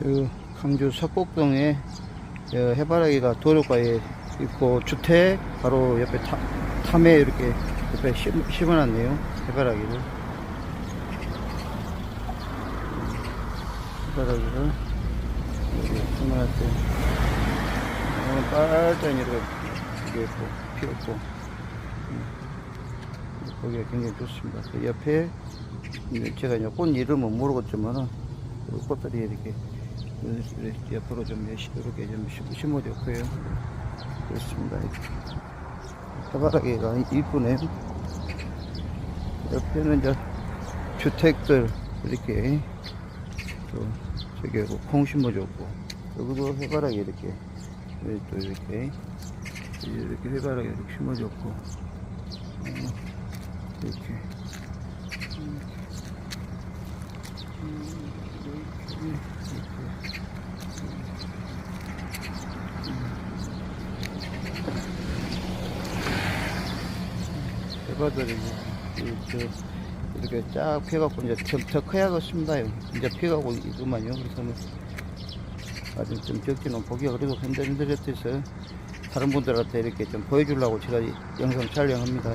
그 강주 석곡동에 저 해바라기가 도로가에 있고 주택 바로 옆에 타, 탐에 이렇게 옆에 심, 심어놨네요 해바라기를. 해바라기를 여기 심어놨어요. 오늘 빨간 이렇게 이게 있고 피었고. 음. 보기가 굉장히 좋습니다. 그 옆에 제가 꽃 이름은 모르겠지만은 그 꽃들이 이렇게 이렇게 옆으로 좀 이렇게 좀 심- 심어졌고요. 그렇습니다. 해바라기가 이쁘네요. 옆에는 이제 주택들 이렇게 또 저기 콩 심어줬고 여기도 해바라기 이렇게 또 이렇게 이렇게 해바라기 이렇게 심어줬고 어, 이렇게 대바들이 저 이렇게 쫙 펴갖고 이제 더, 더 커야겠습니다. 이제 펴가고 있구만요. 그래서 아직 좀 적기는 보기가 그래도 흔들흔들해서 다른 분들한테 이렇게 좀 보여주려고 제가 이 영상 촬영합니다.